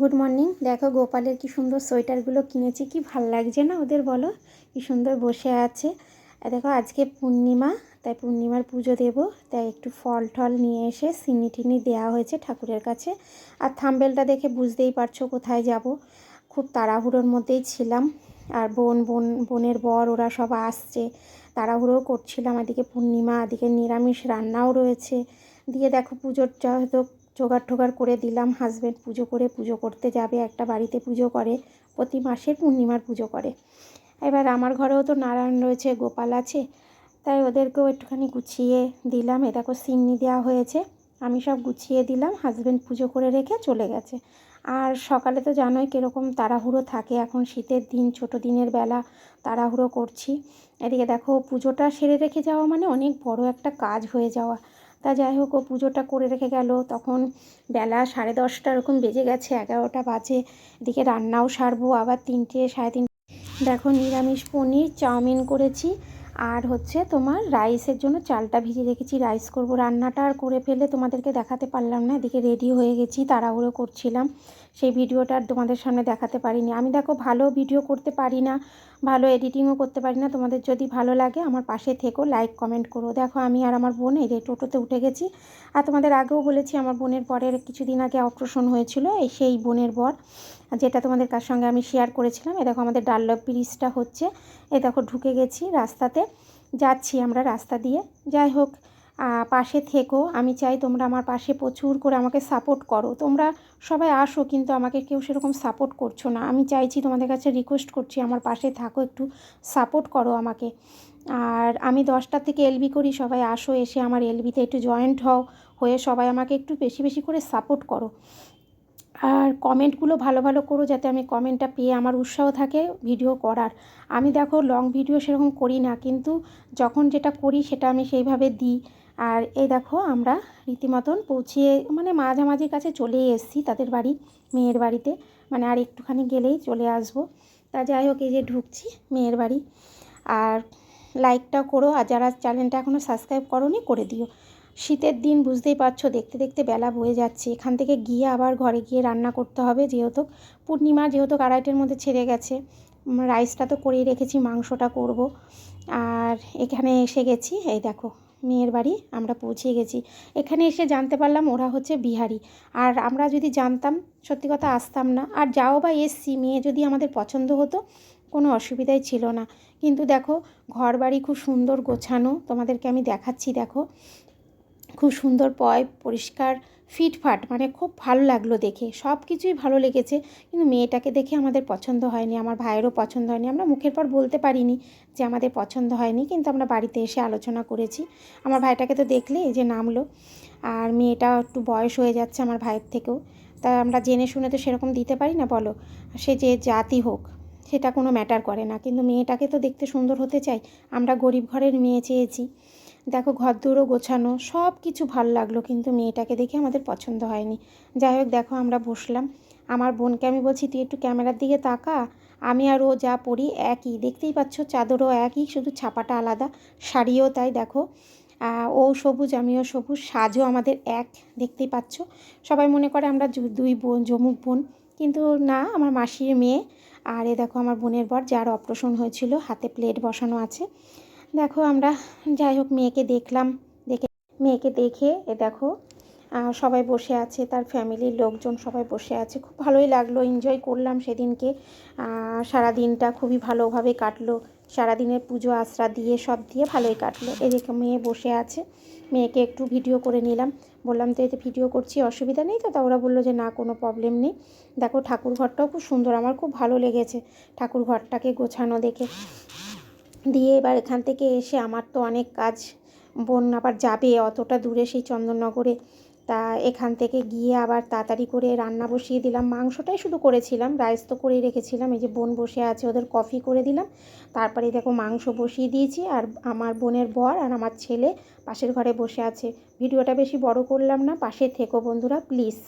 Good morning দেখো, গোপালের কি সুন্দর সোয়েটারগুলো কিনেছি। কি ভালো লাগছে না ওদের বলো? কি সুন্দর বসে আছে। দেখো, আজকে পূর্ণিমা, তাই পূর্ণিমার পুজো দেব। তাই একটু ফল টল নিয়ে এসে সিনি টিনি দেওয়া হয়েছে ঠাকুরের কাছে। আর থাম্বেলটা দেখে বুঝতেই পারছ কোথায় যাব। খুব তাড়াহুড়োর মধ্যেই ছিলাম। আর বোন বোন, বোনের বর, ওরা সব আসছে। তাড়াহুড়োও করছিলাম। এদিকে পূর্ণিমা, এদিকে নিরামিষ রান্নাও রয়েছে। দিয়ে দেখো, পুজোর হয়তো জোগাড় টোগাড় করে দিলাম। হাজব্যান্ড পুজো করে পুজো করতে যাবে, একটা বাড়িতে পুজো করে, প্রতি মাসের পূর্ণিমার পুজো করে। এবার আমার ঘরেও তো নারায়ণ রয়েছে, গোপাল আছে, তাই ওদেরকেও একটুখানি গুছিয়ে দিলাম। এ দেখো সিন্নি দেওয়া হয়েছে, আমি সব গুছিয়ে দিলাম হাজব্যান্ড পুজো করে রেখে চলে গেছে। আর সকালে তো জানোই কীরকম তাড়াহুড়ো থাকে, এখন শীতের দিন, ছোট দিনের বেলা তাড়াহুড়ো করছি। এদিকে দেখো পুজোটা সেরে রেখে যাওয়া মানে অনেক বড় একটা কাজ হয়ে যাওয়া। তা যাই হোক, ও পুজোটা করে রেখে গেল। তখন বেলা সাড়ে দশটা এরকম বেজে গেছে, এগারোটা বাজে। এদিকে রান্নাও সারবো, আবার তিনটে, সাড়ে তিনটে। দেখো নিরামিষ পনির, চাউমিন করেছি। আর হচ্ছে তোমার রাইসের জন্য চালটা ভিজিয়ে রেখেছি। রাইস করব। রান্নাটা আর করে ফেলে তোমাদেরকে দেখাতে পারলাম না। এদিকে রেডি হয়ে গেছি, তাড়াহুড়ো করছিলাম। সেই ভিডিওটা আর তোমাদের সামনে দেখাতে পারিনি। আমি দেখো ভালো ভিডিও করতে পারি না। ভালো এডিটিংও করতে পারি না। তোমাদের যদি ভালো লাগে, আমার পাশে থেকো লাইক কমেন্ট করো। দেখো, আমি আর আমার বোন এই টোটোতে উঠে গেছি। আর তোমাদের আগেও বলেছি, আমার বোনের বরের কিছুদিন আগে অপারেশন হয়েছিল, এই সেই বোনের বর, যেটা তোমাদের কার সঙ্গে আমি শেয়ার করেছিলাম। এ দেখো, আমাদের ডাল্লভ ব্রিজটা হচ্ছে। এ দেখো, ঢুকে গেছি রাস্তাতে। যাচ্ছি আমরা রাস্তা দিয়ে। যাই হোক পাশে থেকো। আমি চাই তোমরা আমার পাশে প্রচুর করে আমাকে সাপোর্ট করো। তোমরা সবাই আসো, কিন্তু আমাকে কেউ সেরকম সাপোর্ট করছ না। আমি চাইছি তোমাদের কাছে রিকোয়েস্ট করছি, আমার পাশে থাকো, একটু সাপোর্ট করো আমাকে। আর আমি দশটা থেকে এলবি করি, সবাই আসো, এসে আমার এলবিতে একটু জয়েন্ট হও, হয়ে সবাই আমাকে একটু বেশি বেশি করে সাপোর্ট করো। আর কমেন্টগুলো ভালো ভালো করো, যাতে আমি কমেন্টটা পেয়ে আমার উৎসাহ থাকে ভিডিও করার। আমি দেখো লং ভিডিও সেরকম করি না, কিন্তু যখন যেটা করি সেটা আমি সেইভাবে দিই। আর এই দেখো আমরা রীতিমতন পৌঁছিয়ে মানে মাঝামাঝির কাছে চলেই এসেছি তাদের বাড়ি, মেয়ের বাড়িতে। মানে আর একটুখানি গেলেই চলে আসব। তা যাই হোক, এই যে ঢুকছি মেয়ের বাড়ি। আর লাইকটা করো, আর যারা চ্যানেলটা এখনও সাবস্ক্রাইব করো করে দিও। শীতের দিন বুঝতেই পারছ, দেখতে দেখতে বেলা বয়ে যাচ্ছে। এখান থেকে গিয়ে আবার ঘরে গিয়ে রান্না করতে হবে যেহেতু। পূর্ণিমা যেহেতু আড়াইটের মধ্যে ছেড়ে গেছে রাইসটা তো করেই রেখেছি, মাংসটা করব। আর এখানে এসে গেছি, এই দেখো। মেয়ের বাড়ি, আমরা পৌঁছে গেছি। এখানে এসে জানতে পারলাম ওরা হচ্ছে বিহারি। আর আমরা যদি জানতাম, সত্যি কথা আসতাম না। আর যাও বা এসছি, মেয়ে যদি আমাদের পছন্দ হতো, কোনো অসুবিধাই ছিল না। কিন্তু দেখো ঘর বাড়ি খুব সুন্দর গোছানো। তোমাদেরকে আমি দেখাচ্ছি, দেখো। খুব সুন্দর পয়, পরিষ্কার ফিটফাট মানে খুব ভালো লাগল দেখে। সব কিছুই ভালো লেগেছে, কিন্তু মেয়েটাকে দেখে আমাদের পছন্দ হয়নি, আমার ভাইয়েরও পছন্দ হয়নি। আমরা মুখের পর বলতে পারিনি যে আমাদের পছন্দ হয়নি, কিন্তু আমরা বাড়িতে এসে আলোচনা করেছি। আমার ভাইটাকে তো দেখলে যে নামলো, আর মেয়েটা একটু বয়স হয়ে যাচ্ছে আমার ভাইয়ের থেকেও। তা আমরা জেনে শুনে তো সেরকম দিতে পারি না, বলো। সে যে জাতি হোক, সেটা কোনো ম্যাটার করে না। কিন্তু মেয়েটাকে তো দেখতে সুন্দর হতে চাই। আমরা গরিব ঘরের মেয়ে চেয়েছি। দেখো, ঘর দূরও গোছানো সব কিছু ভালো লাগল, কিন্তু মেয়েটাকে দেখে আমাদের পছন্দ হয়নি। যাই হোক, দেখো, আমরা বসলাম। আমার বোনকে আমি বলছি, তুই একটু ক্যামেরার দিকে তাকা। আমি আর ও যা পরি একই। দেখতেই পাচ্ছ, চাদরও একই, শুধু ছাপাটা আলাদা, শাড়িও তাই, দেখো। ও সবুজ, আমিও সবুজ, সাজও আমাদের এক, দেখতেই পাচ্ছ। সবাই মনে করে আমরা দুই বোন, যমুক বোন, কিন্তু না, আমার মাসির মেয়ে। আর এ দেখো, আমার বোনের বর, যার অপারেশন হয়েছিল, হাতে প্লেট বসানো আছে। দেখো আমরা যাই হোক মেয়েকে দেখলাম, দেখে মেয়েকে দেখে, এ দেখো সবাই বসে আছে, তার ফ্যামিলির লোকজন সবাই বসে আছে। খুব ভালোই লাগল এনজয় করলাম সেদিনকে। সারা দিনটা খুবই ভালোভাবে কাটলো। সারাদিনের পুজো, আশ্রা দিয়ে, সব দিয়ে ভালোই কাটলো। এদিকে মেয়ে বসে আছে, মেয়েকে একটু ভিডিও করে নিলাম। বললাম, তো এতে ভিডিও করছি, অসুবিধা নেই তো? তা ওরা বলল যে, না, কোনো প্রবলেম নেই। দেখো ঠাকুর ঘরটাও খুব সুন্দর, আমার খুব ভালো লেগেছে ঠাকুর ঘরটাকে গোছানো দেখে। দিয়ে এবার এখান থেকে এসে আমার তো অনেক কাজ, বোন আবার যাবে অতটা দূরে সেই চন্দননগরে। তা এখান থেকে গিয়ে আবার তাড়াতাড়ি করে রান্না বসিয়ে দিলাম। মাংসটাই শুধু করেছিলাম, রাইস তো করেই রেখেছিলাম। এই যে বোন বসে আছে, ওদের কফি করে দিলাম। তারপরে দেখো মাংস বসিয়ে দিয়েছি, আর আমার বোনের বর আর আমার ছেলে পাশের ঘরে বসে আছে। ভিডিওটা বেশি বড় করলাম না, পাশে থেকো বন্ধুরা, প্লিজ।